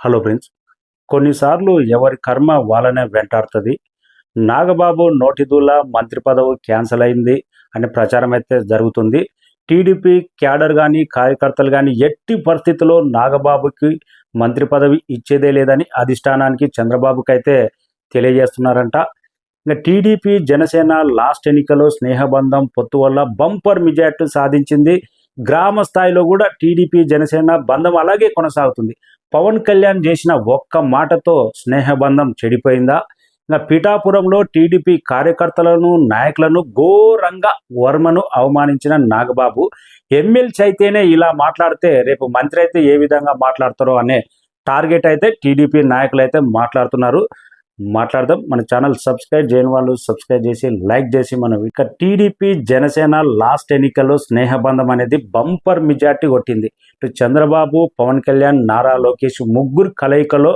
Hello friends. కొన్నిసార్లు ఎవరి కర్మ వాళ్ళనే వెంటాడుతుంది. నాగబాబు నోటిదూల మంత్రి పదవి క్యాన్సిల్ అయింది అనే ప్రచారం అయితే జరుగుతుంది. టీడీపీ క్యాడర్ కానీ కార్యకర్తలు కానీ ఎట్టి పరిస్థితుల్లో నాగబాబుకి మంత్రి పదవి ఇచ్చేదే లేదని అధిష్టానానికి చంద్రబాబుకి అయితే తెలియజేస్తున్నారంట. ఇంకా టీడీపీ జనసేన లాస్ట్ ఎన్నికలో స్నేహబంధం పొత్తు వల్ల బంపర్ మెజార్టీ సాధించింది గ్రామ స్థాయిలో కూడా టీడీపీ జనసేన బంధం అలాగే కొనసాగుతుంది. పవన్ కళ్యాణ్ చేసిన ఒక్క మాటతో స్నేహబంధం చెడిపోయిందా? ఇంకా పిఠాపురంలో టీడీపీ కార్యకర్తలను నాయకులను ఘోరంగా వర్మను అవమానించిన నాగబాబు ఎమ్మెల్సీ అయితేనే ఇలా మాట్లాడితే రేపు మంత్రి అయితే ఏ విధంగా మాట్లాడతారో అనే టార్గెట్ అయితే టీడీపీ నాయకులు అయితే మాట్లాడుతున్నారు. మాట్లాడదాం. మన ఛానల్ సబ్స్క్రైబ్ చేయని వాళ్ళు సబ్స్క్రైబ్ చేసి లైక్ చేసి మనం ఇక టీడీపీ జనసేన లాస్ట్ ఎన్నికల్లో స్నేహబంధం అనేది బంపర్ మెజార్టీ కొట్టింది. ఇటు చంద్రబాబు పవన్ కళ్యాణ్ నారా లోకేష్ ముగ్గురు కలయికలో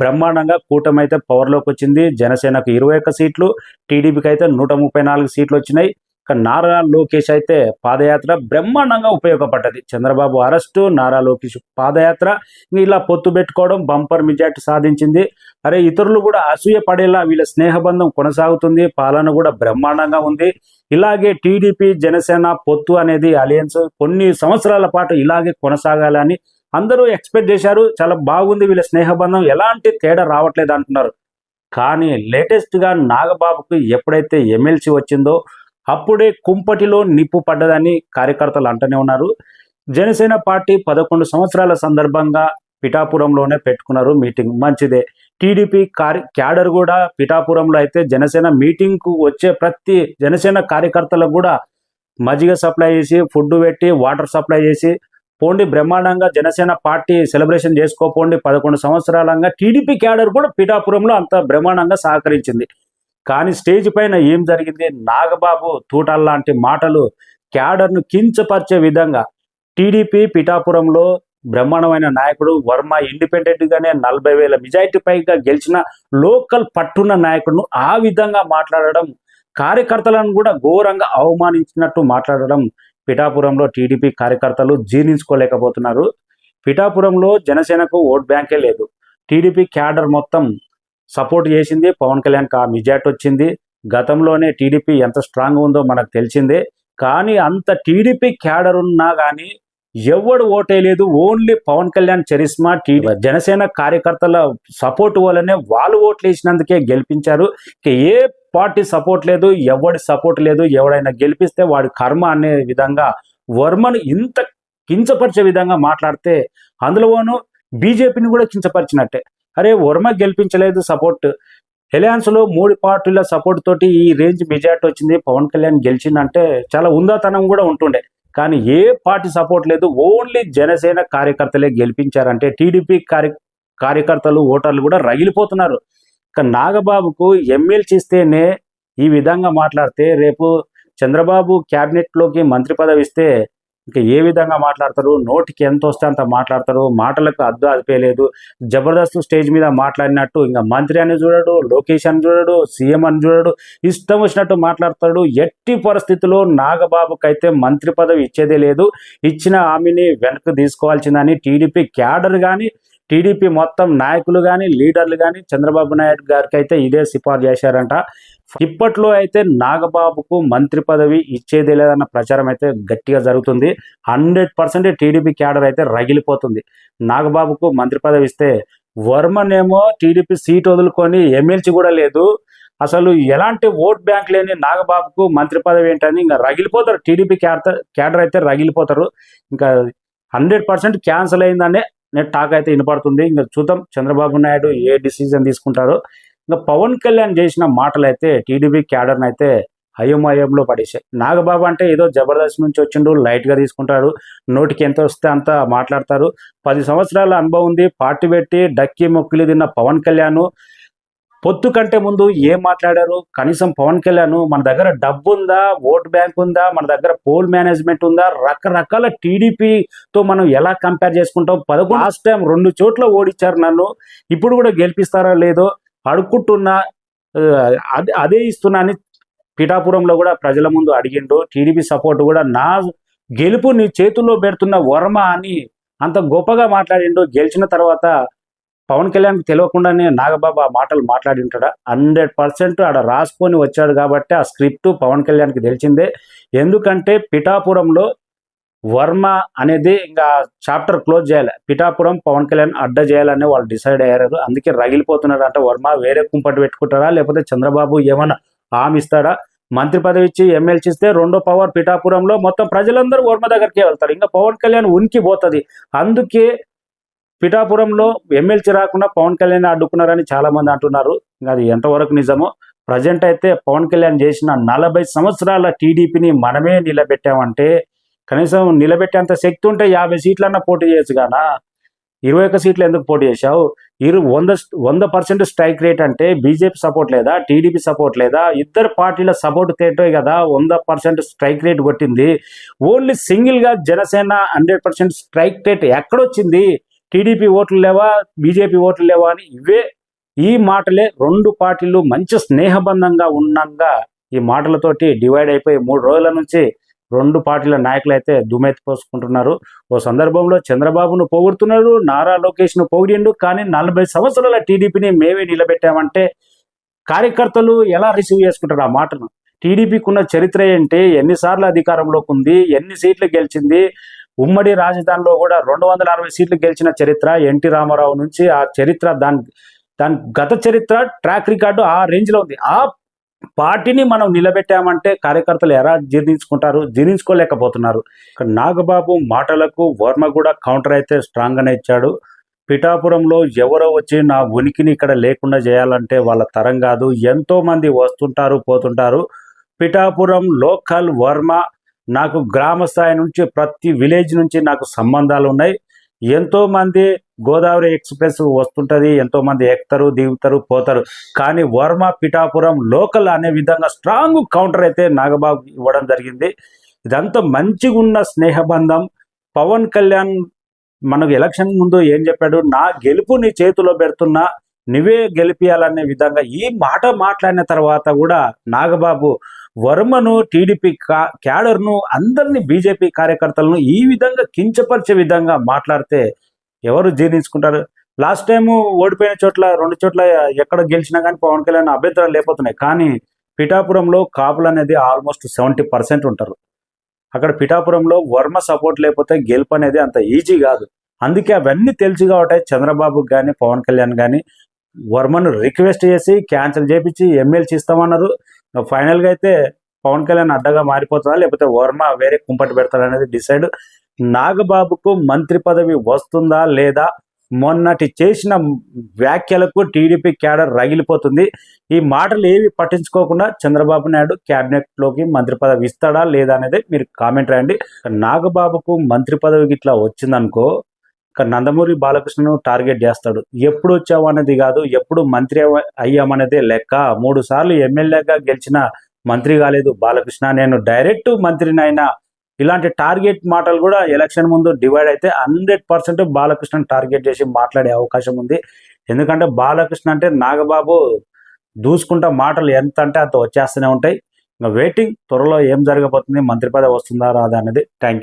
బ్రహ్మాండంగా కూటమి అయితే పవర్లోకి వచ్చింది జనసేనకు ఇరవై ఒక్క సీట్లు టీడీపీకి అయితే నూట ముప్పై నాలుగు సీట్లు వచ్చినాయి. నారా లోకేష్ అయితే పాదయాత్ర బ్రహ్మాండంగా ఉపయోగపడ్డది. చంద్రబాబు అరెస్టు నారా లోకేష్ పాదయాత్ర ఇలా పొత్తు పెట్టుకోవడం బంపర్ మెజార్టీ సాధించింది. అరే ఇతరులు కూడా అసూయ పడేలా వీళ్ళ స్నేహబంధం కొనసాగుతుంది పాలన కూడా బ్రహ్మాండంగా ఉంది. ఇలాగే టీడీపీ జనసేన పొత్తు అనేది అలయన్స్ కొన్ని సంవత్సరాల పాటు ఇలాగే కొనసాగాలని అందరూ ఎక్స్పెక్ట్ చేశారు. చాలా బాగుంది వీళ్ళ స్నేహబంధం ఎలాంటి తేడా రావట్లేదు అంటున్నారు. కానీ లేటెస్ట్గా నాగబాబుకు ఎప్పుడైతే ఎమ్మెల్సీ వచ్చిందో అప్పుడే కుంపటిలో నిప్పు పడ్డదని కార్యకర్తలు అంటూనే ఉన్నారు. జనసేన పార్టీ పదకొండు సంవత్సరాల సందర్భంగా పిఠాపురంలోనే పెట్టుకున్నారు మీటింగ్. మంచిదే. టీడీపీ కార్య క్యాడర్ కూడా పిఠాపురంలో అయితే జనసేన మీటింగ్కు వచ్చే ప్రతి జనసేన కార్యకర్తలకు కూడా మజ్జిగ సప్లై చేసి ఫుడ్ పెట్టి వాటర్ సప్లై చేసి పోండి బ్రహ్మాండంగా జనసేన పార్టీ సెలబ్రేషన్ చేసుకోపోండి పదకొండు సంవత్సరాలంగా టీడీపీ క్యాడర్ కూడా పిఠాపురంలో అంత బ్రహ్మాండంగా సహకరించింది. కానీ స్టేజ్ పైన ఏం జరిగింది? నాగబాబు తూటల్లాంటి మాటలు క్యాడర్ను కించపరిచే విధంగా టీడీపీ పిఠాపురంలో బ్రహ్మాండమైన నాయకుడు వర్మ ఇండిపెండెంట్ గానే నలభై వేల మెజారిటీ పైగా గెలిచిన లోకల్ పట్టున్న నాయకుడును ఆ విధంగా మాట్లాడడం కార్యకర్తలను కూడా ఘోరంగా అవమానించినట్టు మాట్లాడడం పిఠాపురంలో టీడీపీ కార్యకర్తలు జీర్ణించుకోలేకపోతున్నారు. పిఠాపురంలో జనసేనకు ఓట్ బ్యాంకే లేదు. టీడీపీ క్యాడర్ మొత్తం సపోర్ట్ చేసింది పవన్ కళ్యాణ్ ఆ మెజార్టీ వచ్చింది. గతంలోనే టీడీపీ ఎంత స్ట్రాంగ్ ఉందో మనకు తెలిసిందే. కానీ అంత టీడీపీ క్యాడర్ ఉన్నా కానీ ఎవడు ఓటేయలేదు. ఓన్లీ పవన్ కళ్యాణ్ చరిస్మా టీ జనసేన కార్యకర్తల సపోర్ట్ వల్లనే వాళ్ళు ఓట్లు వేసినందుకే గెలిపించారు. ఏ పార్టీ సపోర్ట్ లేదు ఎవడి సపోర్ట్ లేదు ఎవడైనా గెలిపిస్తే వాడి కర్మ అనే విధంగా వర్మను ఇంత కించపరిచే విధంగా మాట్లాడితే అందులోనూ బీజేపీని కూడా కించపరిచినట్టే. అరే వర్మ గెలిపించలేదు సపోర్ట్లో మూడు పార్టీల సపోర్ట్ తోటి ఈ రేంజ్ మెజార్టీ వచ్చింది. పవన్ కళ్యాణ్ గెలిచిందంటే చాలా ఉందాతనం కూడా ఉంటుండే. కానీ ఏ పార్టీ సపోర్ట్ లేదు. ఓన్లీ జనసేన కార్యకర్తలే గెలిపించారంటే టీడీపీ కార్య కార్యకర్తలు ఓటర్లు కూడా రగిలిపోతున్నారు. ఇక నాగబాబుకు ఎమ్మెల్సీ ఇస్తేనే ఈ విధంగా మాట్లాడితే రేపు చంద్రబాబు క్యాబినెట్లోకి మంత్రి పదవి ఇస్తే ఇంకా ఏ విధంగా మాట్లాడతారు నోటికి ఎంత వస్తే అంత మాట్లాడతారు మాటలకు అద్దు అదిపేయలేదు జబర్దస్త్ స్టేజ్ మీద మాట్లాడినట్టు ఇంకా మంత్రి అని చూడడు లోకేష్ అని చూడడు సీఎం అని చూడడు ఇష్టం వచ్చినట్టు మాట్లాడతాడు ఎట్టి పరిస్థితుల్లో నాగబాబుకైతే మంత్రి పదవి ఇచ్చేదే లేదు ఇచ్చిన హామీని వెనక్కి తీసుకోవాల్సిందని టీడీపీ క్యాడర్ కానీ టీడీపీ మొత్తం నాయకులు కానీ లీడర్లు కానీ చంద్రబాబు నాయుడు గారికి అయితే ఇదే సిఫార్సు చేశారంట. ఇప్పట్లో అయితే నాగబాబుకు మంత్రి పదవి ఇచ్చేది లేదన్న ప్రచారం అయితే గట్టిగా జరుగుతుంది. హండ్రెడ్ పర్సెంట్ టీడీపీ క్యాడర్ అయితే రగిలిపోతుంది. నాగబాబుకు మంత్రి పదవి ఇస్తే వర్మనేమో టీడీపీ సీట్ వదులుకొని ఎమ్మెల్సీ కూడా లేదు. అసలు ఎలాంటి ఓట్ బ్యాంక్ లేని నాగబాబుకు మంత్రి పదవి ఏంటని ఇంకా రగిలిపోతారు. టీడీపీ క్యాడర్ క్యాడర్ అయితే రగిలిపోతారు. ఇంకా హండ్రెడ్ పర్సెంట్ క్యాన్సిల్ అయిందనే నేను టాక్ అయితే వినపడుతుంది. ఇంకా చూద్దాం చంద్రబాబు నాయుడు ఏ డిసిజన్ తీసుకుంటారో. ఇంకా పవన్ కళ్యాణ్ చేసిన మాటలు అయితే టీడీపీ క్యాడర్ని అయితే అయోమయంలో పడేసాయి నాగబాబు అంటే ఏదో జబర్దస్త్ నుంచి వచ్చిండు లైట్గా తీసుకుంటాడు నోటికి ఎంత వస్తే అంత మాట్లాడతారు. పది సంవత్సరాల అనుభవం ఉంది పార్టీ పెట్టి డక్కి మొక్కులు తిన్న పవన్ కళ్యాణ్. పొత్తు కంటే ముందు ఏం మాట్లాడారు? కనీసం పవన్ కళ్యాణ్ మన దగ్గర డబ్బు ఉందా ఓట్ బ్యాంక్ ఉందా మన దగ్గర పోల్ మేనేజ్మెంట్ ఉందా? రకరకాల టీడీపీతో మనం ఎలా కంపేర్ చేసుకుంటాం? పదకొండు లాస్ట్ టైం రెండు చోట్ల ఓడిచ్చారు నన్ను. ఇప్పుడు కూడా గెలిపిస్తారా లేదో అడుక్కుంటున్నా అదే అదే ఇస్తున్నా అని పిఠాపురంలో కూడా ప్రజల ముందు అడిగిండు. టీడీపీ సపోర్ట్ కూడా నా గెలుపు నీ చేతుల్లో పెడుతున్న వర్మ అని అంత గొప్పగా మాట్లాడిండు. గెలిచిన తర్వాత పవన్ కళ్యాణ్ తెలియకుండానే నాగబాబు ఆ మాటలు మాట్లాడింటాడా? హండ్రెడ్ పర్సెంట్ ఆడ రాసుకొని వచ్చాడు కాబట్టి ఆ స్క్రిప్ట్ పవన్ కళ్యాణ్కి తెలిసిందే. ఎందుకంటే పిఠాపురంలో వర్మ అనేది ఇంకా చాప్టర్ క్లోజ్ చేయాలి. పిఠాపురం పవన్ కళ్యాణ్ అడ్డ చేయాలని వాళ్ళు డిసైడ్ అయ్యారు. అందుకే రగిలిపోతున్నారు అంటే వర్మ వేరే కుంపటి పెట్టుకుంటారా లేకపోతే చంద్రబాబు ఏమైనా హామీ ఇస్తాడా? మంత్రి పదవి ఇచ్చి ఎమ్మెల్సీ ఇస్తే రెండో పవర్ పిఠాపురంలో మొత్తం ప్రజలందరూ వర్మ దగ్గరికి వెళ్తారు. ఇంకా పవన్ కళ్యాణ్ ఉనికి పోతుంది. అందుకే పిఠాపురంలో ఎమ్మెల్సీ రాకుండా పవన్ కళ్యాణ్ అడ్డుకున్నారని చాలా మంది అంటున్నారు. ఇంకా అది ఎంతవరకు నిజమో? ప్రజెంట్ అయితే పవన్ కళ్యాణ్ చేసిన నలభై సంవత్సరాల టీడీపీని మనమే నిలబెట్టామంటే కనీసం నిలబెట్టేంత శక్తి ఉంటే యాభై సీట్లన్నా పోటీ చేయొచ్చు కానా ఇరవై ఒక్క సీట్లు ఎందుకు పోటీ చేశావు? ఇరు వంద వంద పర్సెంట్ స్ట్రైక్ రేట్ అంటే బీజేపీ సపోర్ట్ లేదా? టీడీపీ సపోర్ట్ లేదా? ఇద్దరు పార్టీల సపోర్ట్ తేటే కదా వంద పర్సెంట్ స్ట్రైక్ రేట్ కొట్టింది. ఓన్లీ సింగిల్గా Janasena hundred percent strike rate ఎక్కడొచ్చింది? TDP ఓట్లు లేవా? బీజేపీ ఓట్లు లేవా అని ఇవే ఈ మాటలే రెండు పార్టీలు మంచి స్నేహబంధంగా ఉన్నంగా ఈ మాటలతోటి డివైడ్ అయిపోయి మూడు రోజుల నుంచి రెండు పార్టీల నాయకులు అయితే దుమ్మెత్తి పోసుకుంటున్నారు. ఓ సందర్భంలో చంద్రబాబును పోగొడుతున్నారు నారా లోకేష్ను పొగిడిండు కానీ నలభై సంవత్సరాల టీడీపీని మేమే నిలబెట్టామంటే కార్యకర్తలు ఎలా రిసీవ్ చేసుకుంటారు ఆ మాటను? టీడీపీకి ఉన్న చరిత్ర ఏంటి? ఎన్నిసార్లు అధికారంలోకి ఉంది? ఎన్ని సీట్లు గెలిచింది? ఉమ్మడి రాజధానిలో కూడా రెండు వందల అరవై సీట్లు గెలిచిన చరిత్ర ఎన్టీ రామారావు నుంచి ఆ చరిత్ర దాని దాని గత చరిత్ర ట్రాక్ రికార్డు ఆ రేంజ్లో ఉంది. ఆ పార్టీని మనం నిలబెట్టామంటే కార్యకర్తలు ఎలా జీర్ణించుకుంటారు? జీర్ణించుకోలేకపోతున్నారు. ఇక్కడ నాగబాబు మాటలకు వర్మ కూడా కౌంటర్ అయితే స్ట్రాంగ్గానే ఇచ్చాడు. పిఠాపురంలో ఎవరో వచ్చి నా ఉనికిని ఇక్కడ లేకుండా చేయాలంటే వాళ్ళ తరం కాదు. ఎంతో మంది వస్తుంటారు పోతుంటారు. పిఠాపురం లోకల్ వర్మ నాకు గ్రామ స్థాయి నుంచి ప్రతి విలేజ్ నుంచి నాకు సంబంధాలు ఉన్నాయి. ఎంతో మంది గోదావరి ఎక్స్ప్రెస్ వస్తుంటది ఎంతో మంది ఎక్కుతారు దిగుతారు పోతారు. కానీ వర్మ పిఠాపురం లోకల్ అనే విధంగా స్ట్రాంగ్ కౌంటర్ అయితే నాగబాబు ఇవ్వడం జరిగింది. ఇదంతా మంచిగా ఉన్న స్నేహబంధం. పవన్ కళ్యాణ్ మనకు ఎలక్షన్ ముందు ఏం చెప్పాడు? నా గెలుపు నీ చేతిలో పెడుతున్నా నువ్వే గెలిపియాలనే విధంగా ఈ మాట మాట్లాడిన తర్వాత కూడా నాగబాబు వర్మను టీడీపీ కా క్యాడర్ను అందరినీ బీజేపీ కార్యకర్తలను ఈ విధంగా కించపరిచే విధంగా మాట్లాడితే ఎవరు జీర్ణించుకుంటారు? లాస్ట్ టైం ఓడిపోయిన చోట్ల రెండు చోట్ల ఎక్కడ గెలిచినా కానీ పవన్ కళ్యాణ్ అభ్యంతరాలు లేకపోతున్నాయి. కానీ పిఠాపురంలో కాపులు అనేది ఆల్మోస్ట్ సెవెంటీ పర్సెంట్ ఉంటారు. అక్కడ పిఠాపురంలో వర్మ సపోర్ట్ లేకపోతే గెలుపు అనేది అంత ఈజీ కాదు. అందుకే అవన్నీ తెలుసు కాబట్టి చంద్రబాబు కానీ పవన్ కళ్యాణ్ కానీ వర్మను రిక్వెస్ట్ చేసి క్యాన్సిల్ చేపించి ఎమ్మెల్సీ ఇస్తామన్నారు. ఫైనల్గా అయితే పవన్ కళ్యాణ్ అడ్డగా మారిపోతుందా లేకపోతే వర్మ వేరే కుంపటి పెడతాడు అనేది డిసైడ్ నాగబాబుకు మంత్రి పదవి వస్తుందా లేదా? మొన్నటి చేసిన వ్యాఖ్యలకు టీడీపీ క్యాడర్ రగిలిపోతుంది. ఈ మాటలు ఏవి పట్టించుకోకుండా చంద్రబాబు నాయుడు క్యాబినెట్లోకి మంత్రి పదవి ఇస్తాడా లేదా అనేది మీరు కామెంట్ రాయండి. నాగబాబుకు మంత్రి పదవి ఇట్లా వచ్చిందనుకో నందమూరి బాలకృష్ణను టార్గెట్ చేస్తాడు. ఎప్పుడు వచ్చావు అనేది కాదు ఎప్పుడు మంత్రి అయ్యామనేదే లెక్క. మూడు సార్లు ఎమ్మెల్యేగా గెలిచిన మంత్రి కాలేదు బాలకృష్ణ. నేను డైరెక్ట్ మంత్రిని అయినా ఇలాంటి టార్గెట్ మాటలు కూడా ఎలక్షన్ ముందు డివైడ్ అయితే హండ్రెడ్ పర్సెంట్ బాలకృష్ణ టార్గెట్ చేసి మాట్లాడే అవకాశం ఉంది. ఎందుకంటే బాలకృష్ణ అంటే నాగబాబు దూసుకుంటా మాటలు ఎంత అంటే అంత వచ్చేస్తూనే ఉంటాయి. ఇంకా వెయిటింగ్ త్వరలో ఏం జరగబోతుంది మంత్రి పదవి వస్తుందా రాదా అనేది. థ్యాంక్